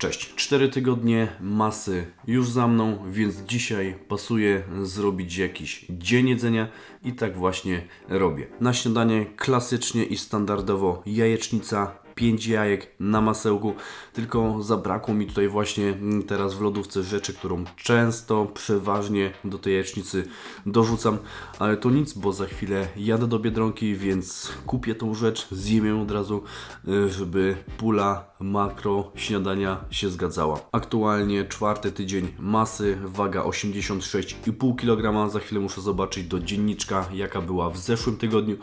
Cześć, 4 tygodnie masy już za mną, więc dzisiaj pasuje zrobić jakiś dzień jedzenia i tak właśnie robię. Na śniadanie klasycznie i standardowo jajecznica, 5 jajek na masełku, tylko zabrakło mi tutaj właśnie teraz w lodówce rzeczy, którą często, przeważnie do tej jajecznicy dorzucam, ale to nic, bo za chwilę jadę do Biedronki, więc kupię tą rzecz, zjem ją od razu, y, żeby pula makro śniadania się zgadzała. Aktualnie czwarty tydzień masy, waga 86,5 kg. Za chwilę muszę zobaczyć do dzienniczka, jaka była w zeszłym tygodniu.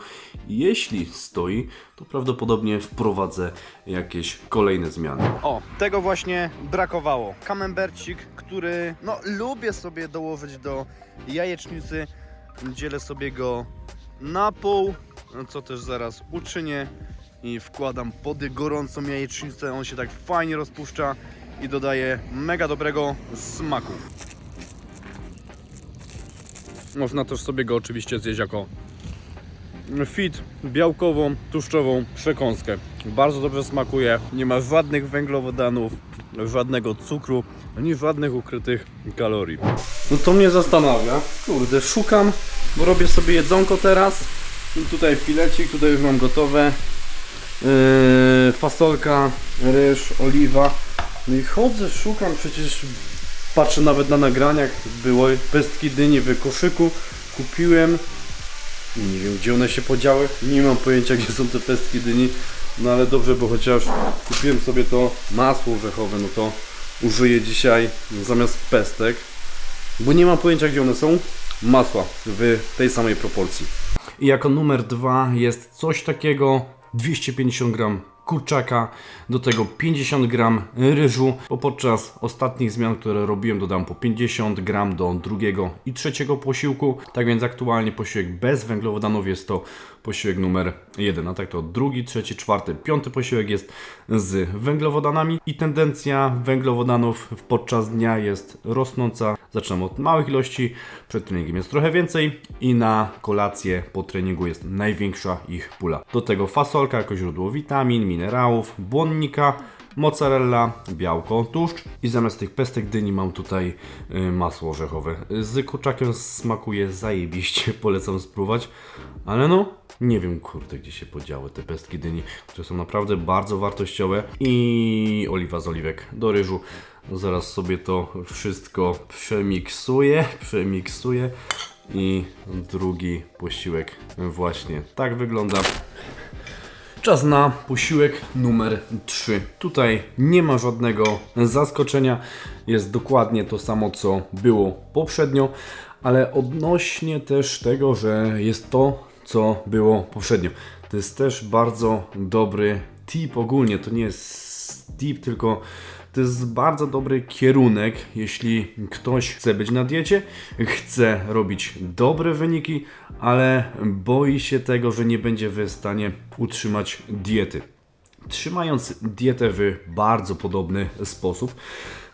Jeśli stoi, to prawdopodobnie wprowadzę jakieś kolejne zmiany. O, tego właśnie brakowało. Kamembercik, który no lubię sobie dołożyć do jajecznicy. Dzielę sobie go na pół, co też zaraz uczynię i wkładam pod gorącą jajecznicę. On się tak fajnie rozpuszcza i dodaje mega dobrego smaku. Można też sobie go oczywiście zjeść jako fit, białkową, tłuszczową przekąskę. Bardzo dobrze smakuje, nie ma żadnych węglowodanów, żadnego cukru, ani żadnych ukrytych kalorii. No to mnie zastanawia. Kurde, szukam, bo robię sobie jedzonko teraz. Tutaj filecik, tutaj już mam gotowe. Yy, fasolka, ryż, oliwa. No i chodzę, szukam, przecież patrzę nawet na nagraniach, było pestki dyni w koszyku. Kupiłem, nie wiem gdzie one się podziały, nie mam pojęcia gdzie są te pestki dyni, no ale dobrze, bo chociaż kupiłem sobie to masło orzechowe, no to użyję dzisiaj zamiast pestek, bo nie mam pojęcia gdzie one są, masła w tej samej proporcji. I jako numer dwa jest coś takiego 250 gram kurczaka, do tego 50 gram ryżu, bo podczas ostatnich zmian, które robiłem, dodam po 50 gram do drugiego i trzeciego posiłku. Tak więc aktualnie posiłek bez węglowodanów jest to posiłek numer jeden, a tak to drugi, trzeci, czwarty, piąty posiłek jest z węglowodanami i tendencja węglowodanów podczas dnia jest rosnąca. Zaczynam od małych ilości, przed treningiem jest trochę więcej i na kolację po treningu jest największa ich pula. Do tego fasolka jako źródło witamin, minerałów, błonnika, mozzarella, białko, tłuszcz i zamiast tych pestek dyni mam tutaj y, masło orzechowe. Z kurczakiem smakuje zajebiście, polecam spróbować, ale no nie wiem kurde gdzie się podziały te pestki dyni, które są naprawdę bardzo wartościowe i oliwa z oliwek do ryżu. Zaraz sobie to wszystko przemiksuję, przemiksuję i drugi posiłek właśnie tak wygląda. Czas na posiłek numer 3. Tutaj nie ma żadnego zaskoczenia. Jest dokładnie to samo, co było poprzednio, ale odnośnie też tego, że jest to, co było poprzednio. To jest też bardzo dobry tip ogólnie. To nie jest tip, tylko to jest bardzo dobry kierunek, jeśli ktoś chce być na diecie, chce robić dobre wyniki, ale boi się tego, że nie będzie w stanie utrzymać diety. Trzymając dietę w bardzo podobny sposób,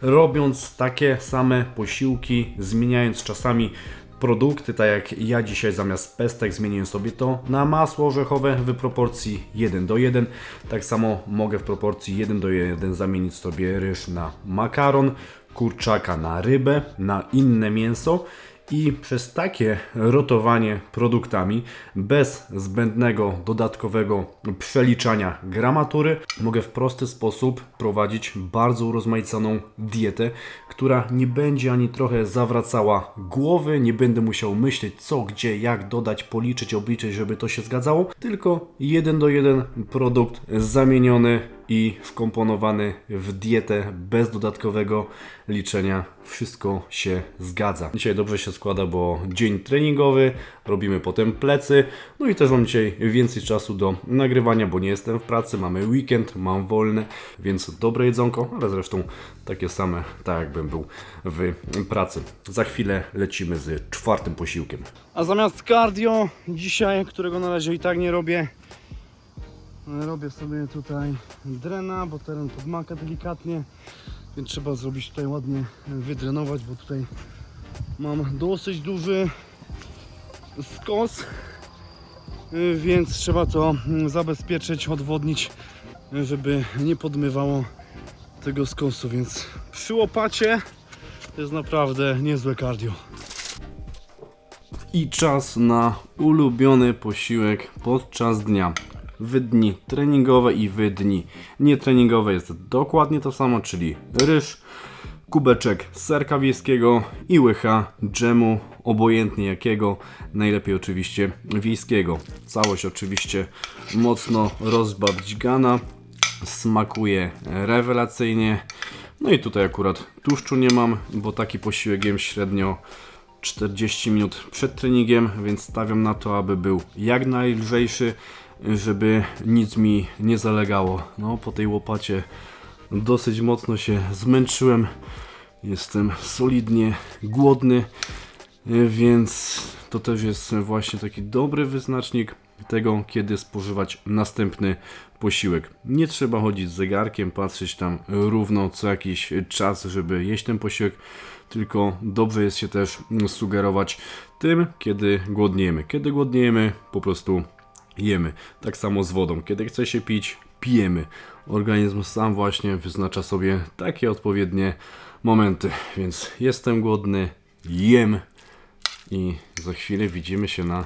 robiąc takie same posiłki, zmieniając czasami produkty, tak jak ja dzisiaj zamiast pestek zmieniłem sobie to na masło orzechowe w proporcji 1 do 1. Tak samo mogę w proporcji 1 do 1 zamienić sobie ryż na makaron, kurczaka na rybę, na inne mięso i przez takie rotowanie produktami bez zbędnego dodatkowego przeliczania gramatury mogę w prosty sposób prowadzić bardzo urozmaiconą dietę, która nie będzie ani trochę zawracała głowy, nie będę musiał myśleć co, gdzie, jak dodać, policzyć, obliczyć, żeby to się zgadzało, tylko jeden do jeden produkt zamieniony i wkomponowany w dietę bez dodatkowego liczenia. Wszystko się zgadza. Dzisiaj dobrze się składa, bo dzień treningowy, robimy potem plecy. No i też mam dzisiaj więcej czasu do nagrywania, bo nie jestem w pracy, mamy weekend, mam wolny, więc dobre jedzonko, ale zresztą takie same, tak jakbym był w pracy. Za chwilę lecimy z czwartym posiłkiem. A zamiast cardio dzisiaj, którego na razie i tak nie robię, robię sobie tutaj drena, bo teren podmaka delikatnie, więc trzeba zrobić tutaj ładnie wydrenować, bo tutaj mam dosyć duży skos, więc trzeba to zabezpieczyć, odwodnić, żeby nie podmywało tego skosu, więc przy łopacie to jest naprawdę niezłe cardio. I czas na ulubiony posiłek podczas dnia. W dni treningowe i w dni nietreningowe jest dokładnie to samo, czyli ryż, kubeczek serka wiejskiego i łycha dżemu, obojętnie jakiego, najlepiej oczywiście wiejskiego. Całość oczywiście mocno rozbabdźgana, smakuje rewelacyjnie. No i tutaj akurat tłuszczu nie mam, bo taki posiłek jem średnio 40 minut przed treningiem, więc stawiam na to, aby był jak najlżejszy, żeby nic mi nie zalegało. No, po tej łopacie dosyć mocno się zmęczyłem. Jestem solidnie głodny, więc to też jest właśnie taki dobry wyznacznik tego, kiedy spożywać następny posiłek. Nie trzeba chodzić z zegarkiem, patrzeć tam równo co jakiś czas, żeby jeść ten posiłek, tylko dobrze jest się też sugerować tym, kiedy głodniemy. Kiedy głodniemy, po prostu jemy. Tak samo z wodą. Kiedy chce się pić, pijemy. Organizm sam właśnie wyznacza sobie takie odpowiednie momenty. Więc jestem głodny, jem i za chwilę widzimy się na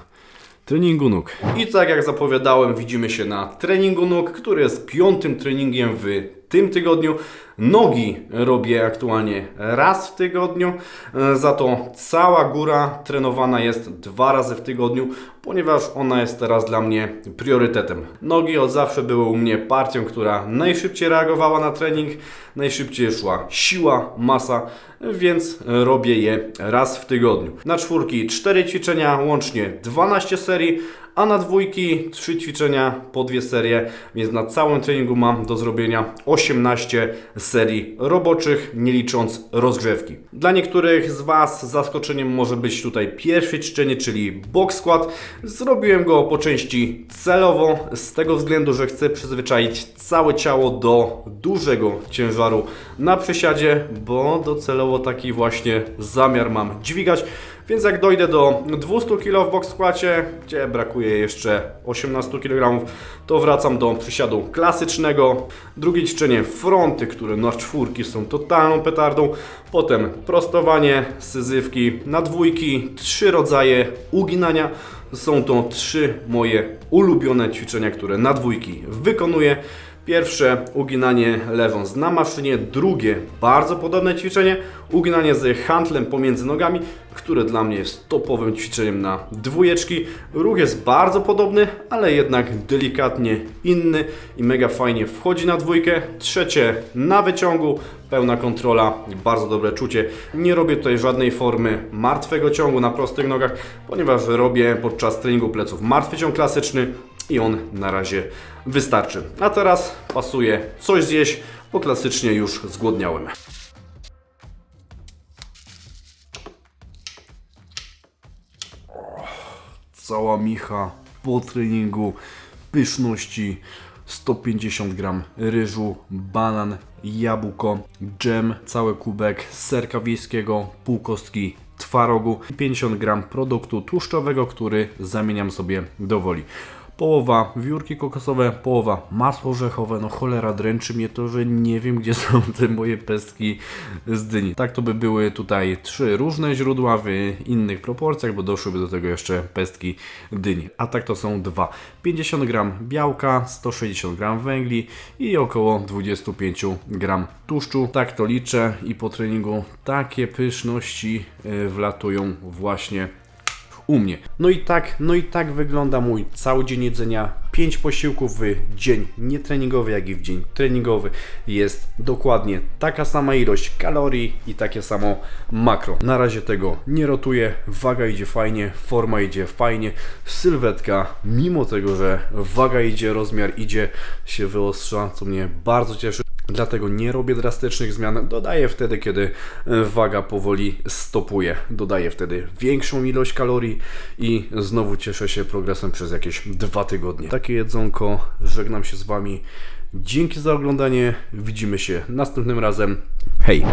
treningu nóg. I tak jak zapowiadałem, widzimy się na treningu nóg, który jest piątym treningiem w tym tygodniu. Nogi robię aktualnie raz w tygodniu, e, za to cała góra trenowana jest dwa razy w tygodniu, ponieważ ona jest teraz dla mnie priorytetem. Nogi od zawsze były u mnie partią, która najszybciej reagowała na trening, najszybciej szła siła, masa, więc robię je raz w tygodniu. Na czwórki 4 ćwiczenia, łącznie 12 serii, a na dwójki 3 ćwiczenia po dwie serie, więc na całym treningu mam do zrobienia 18 serii roboczych, nie licząc rozgrzewki. Dla niektórych z Was zaskoczeniem może być tutaj pierwsze ćwiczenie, czyli box squat. Zrobiłem go po części celowo, z tego względu, że chcę przyzwyczaić całe ciało do dużego ciężaru na przysiadzie, bo docelowo taki właśnie zamiar mam dźwigać. Więc jak dojdę do 200 kg w box skłacie, gdzie brakuje jeszcze 18 kg, to wracam do przysiadu klasycznego. Drugie ćwiczenie fronty, które na czwórki są totalną petardą. Potem prostowanie, syzywki na dwójki, trzy rodzaje uginania. Są to trzy moje ulubione ćwiczenia, które na dwójki wykonuję. Pierwsze uginanie leżąc na maszynie, drugie bardzo podobne ćwiczenie, uginanie z handlem pomiędzy nogami, które dla mnie jest topowym ćwiczeniem na dwójeczki. Ruch jest bardzo podobny, ale jednak delikatnie inny i mega fajnie wchodzi na dwójkę. Trzecie na wyciągu, pełna kontrola, bardzo dobre czucie. Nie robię tutaj żadnej formy martwego ciągu na prostych nogach, ponieważ robię podczas treningu pleców martwy ciąg klasyczny i on na razie wystarczy. A teraz pasuje coś zjeść, bo klasycznie już zgłodniałem. Cała micha po treningu, pyszności, 150 gram ryżu, banan, jabłko, dżem, cały kubek serka wiejskiego, pół kostki twarogu i 50 gram produktu tłuszczowego, który zamieniam sobie do woli. Połowa wiórki kokosowe, połowa masło orzechowe. No cholera, dręczy mnie to, że nie wiem, gdzie są te moje pestki z dyni. Tak to by były tutaj trzy różne źródła w innych proporcjach, bo doszłyby do tego jeszcze pestki dyni. A tak to są dwa. 50 gram białka, 160 gram węgli i około 25 gram tłuszczu. Tak to liczę i po treningu takie pyszności y, wlatują właśnie u mnie. No i tak, no i tak wygląda mój cały dzień jedzenia. 5 posiłków w dzień nietreningowy, jak i w dzień treningowy. Jest dokładnie taka sama ilość kalorii i takie samo makro. Na razie tego nie rotuję, waga idzie fajnie, forma idzie fajnie, sylwetka, mimo tego, że waga idzie, rozmiar idzie, się wyostrza, co mnie bardzo cieszy. Dlatego nie robię drastycznych zmian. Dodaję wtedy, kiedy e, waga powoli stopuje. Dodaję wtedy większą ilość kalorii i znowu cieszę się progresem przez jakieś dwa tygodnie. Takie jedzonko. Żegnam się z Wami. Dzięki za oglądanie. Widzimy się następnym razem. Hej!